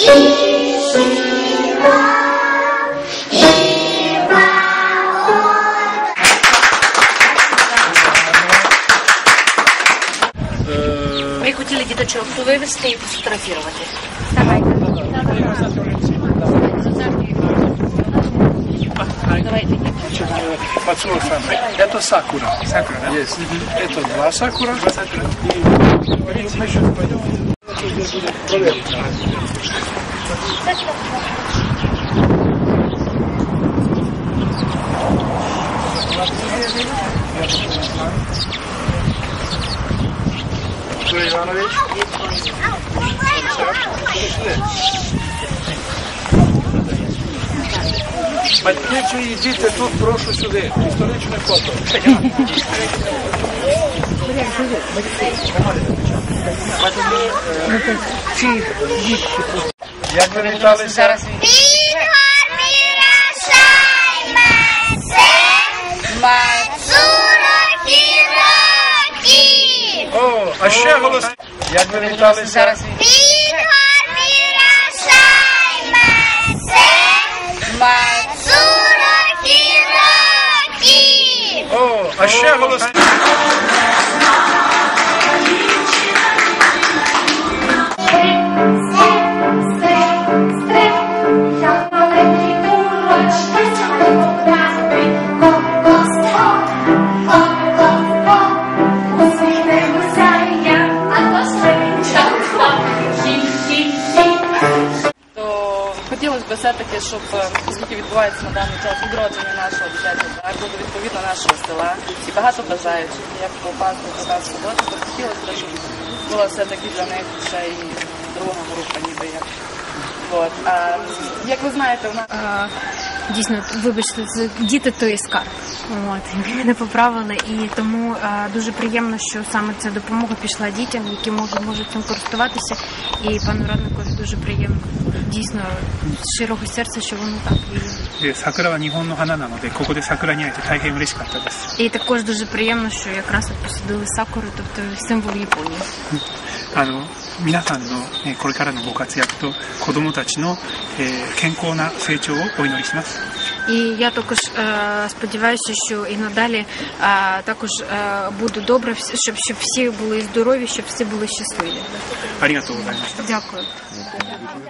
Мы хотели дедочок вывести и сфотографировать. Давай. Это сакура. Сакура, да? Это два сакура. Ігор Іванович. Батьки чиї діти тут, прошу сюди. Історичне фото. Як ви віталися? О, а ще голос. Як ви віталися? О, а ще голос. Хотілося все-таки, щоб е, оскільки відбувається на даний час відродження нашого дитячого закладу, відповідно нашого села, і багато бажаючих, як по пасту, нас роботи, то хотілося щоб була все-таки для них ще і друга група, ніби як. От. А, як ви знаєте, у нас дійсно, вибачте, це діти то є скарб. От не поправили, і тому е, дуже приємно, що саме ця допомога пішла дітям, які можуть можуть цим користуватися. І пану раднику дуже приємно. Дійсно, з широкого серця, що воно так і сакра І також дуже приємно, що якраз посадили сакури, тобто символ Японії. あの皆さんの、えーこれからのご活躍と子どもたちの、えー健康な成長をお祈りします І я також е, сподіваюся, що і надалі е, також е, буде добре, всі- щоб, щоб всі були здорові, щоб всі були щасливі. ありがとうございました Дякую.